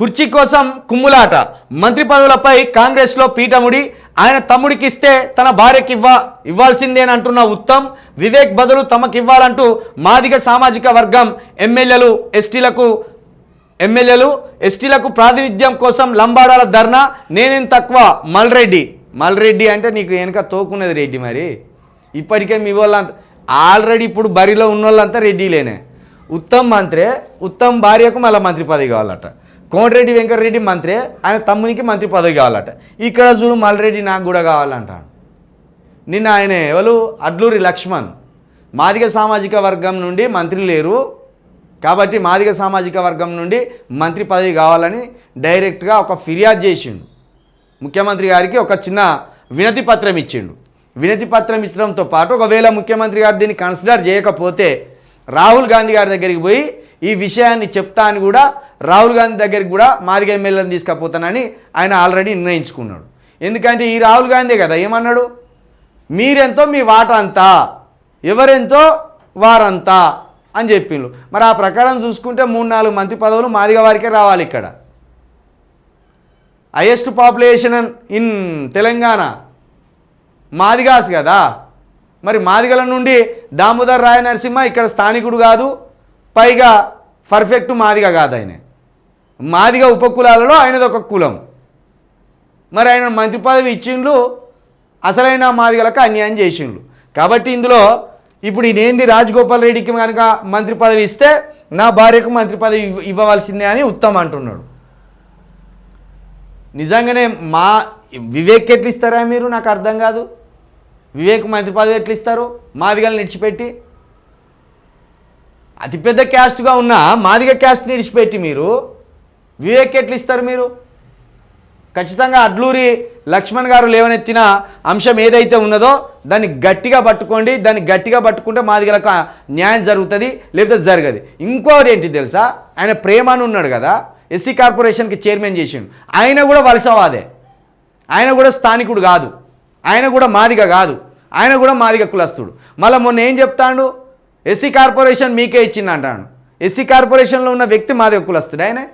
కుర్చీ కోసం కుమ్ములాట. మంత్రి పదవులపై కాంగ్రెస్లో పీఠముడి. ఆయన తమ్ముడికి ఇస్తే తన భార్యకి ఇవ్వ ఇవ్వాల్సిందేనంటున్న ఉత్తమ్ వివేక్ బదులు తమకివ్వాలంటూ మాదిగ సామాజిక వర్గం ఎమ్మెల్యేలు ఎస్టీలకు ఎమ్మెల్యేలు ఎస్టీలకు ప్రాతినిధ్యం కోసం లంబాడాల ధర్నా. నేనేం తక్కువ? మల్రెడ్డి. మల్రెడ్డి అంటే నీకు వెనక తోకున్నది రెడ్డి మరి. ఇప్పటికే మీ వాళ్ళంతా ఆల్రెడీ ఇప్పుడు బరిలో ఉన్న వాళ్ళంతా రెడ్డిలేనే. ఉత్తమ్ మంత్రే. ఉత్తమ్ భార్యకు మళ్ళీ మంత్రి పదవి కావాలట. కోమటిరెడ్డి వెంకటరెడ్డి మంత్రి ఆయన తమ్మునికి మంత్రి పదవి కావాలట. ఇక్కడ చూడు మల్రెడ్డి నాకు కూడా కావాలంటాడు నిన్న ఆయన ఎవరు? అడ్లూరి లక్ష్మణ్. మాదిగ సామాజిక వర్గం నుండి మంత్రి లేరు. కాబట్టి మాదిగ సామాజిక వర్గం నుండి మంత్రి పదవి కావాలని డైరెక్ట్గా ఒక ఫిర్యాదు చేసిండు. ముఖ్యమంత్రి గారికి ఒక చిన్న వినతి పత్రం ఇచ్చిండు. వినతి పత్రం ఇచ్చడంతో పాటు ఒకవేళ ముఖ్యమంత్రి గారు దీన్ని కన్సిడర్ చేయకపోతే రాహుల్ గాంధీ గారి దగ్గరికి పోయి ఈ విషయాన్ని చెప్తా అని కూడా రాహుల్ గాంధీ దగ్గరికి కూడా మాదిగ ఎమ్మెల్యేలను తీసుకుపోతానని ఆయన ఆల్రెడీ నిర్ణయించుకున్నాడు. ఎందుకంటే ఈ రాహుల్ గాంధీ కదా ఏమన్నాడు? మీరెంతో మీ వాట అంతా ఎవరెంతో వారంతా అని చెప్పిండు. మరి ఆ ప్రకారం చూసుకుంటే మూడు నాలుగు మంత్రి పదవులు మాదిగ వారికే రావాలి ఇక్కడ. Highest population in Telangana. Madigas కదా. మరి మాదిగల నుండి దామోదర్ రాయ నరసింహ ఇక్కడ స్థానికుడు కాదు పైగా పర్ఫెక్ట్ మాదిగ కాదు ఆయన. మాదిగ ఉపకులాలలో ఆయనది ఒక కులం. మరి ఆయన మంత్రి పదవి ఇచ్చిండ్లు అసలైన మాదిగలకు అన్యాయం చేసిండ్లు. కాబట్టి ఇందులో ఇప్పుడు ఈయనేంది రాజగోపాల్ రెడ్డికి కనుక మంత్రి పదవి ఇస్తే నా భార్యకు మంత్రి పదవి ఇవ్వవలసిందే అని ఉత్తమ్ అంటున్నాడు. నిజంగానే మా వివేక్ ఎట్లా ఇస్తారా మీరు? నాకు అర్థం కాదు. వివేక్ మంత్రి పదవి ఎట్లా ఇస్తారు మాదిగలను నిడిచిపెట్టి. అతిపెద్ద క్యాస్ట్గా ఉన్న మాదిగ క్యాస్ట్ని విడిచిపెట్టి మీరు. వివేక్ ఎట్లా ఇస్తారు మీరు? ఖచ్చితంగా అడ్లూరి లక్ష్మణ్ గారు లేవనెత్తిన అంశం ఏదైతే ఉన్నదో దాన్ని గట్టిగా పట్టుకోండి దాన్ని గట్టిగా పట్టుకుంటే మాదిగలకు న్యాయం జరుగుతుంది లేకపోతే జరగదు. ఇంకోటి ఏంటి తెలుసా? ఆయన ప్రేమ అని ఉన్నాడు కదా ఎస్సీ కార్పొరేషన్కి చైర్మన్ చేసిండు. ఆయన కూడా వలసవాదే. ఆయన కూడా స్థానికుడు కాదు. ఆయన కూడా మాదిగ కాదు. ఆయన కూడా మాదిగ కులస్తుడు. మళ్ళీ మొన్న ఏం చెప్తాడు? ఎస్సీ కార్పొరేషన్ మీకే ఇచ్చింది అంటాడు. ఎస్సీ కార్పొరేషన్లో ఉన్న వ్యక్తి మాదిగ కులస్తుడు ఆయనే?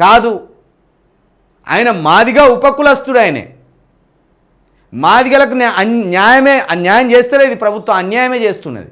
కాదు. ఆయన మాదిగా ఉపకులస్తుడు ఆయనే. మాదిగలకు అన్- న్యాయమే అన్యాయం చేస్తలేదు ఇది ప్రభుత్వం అన్యాయమే చేస్తున్నది.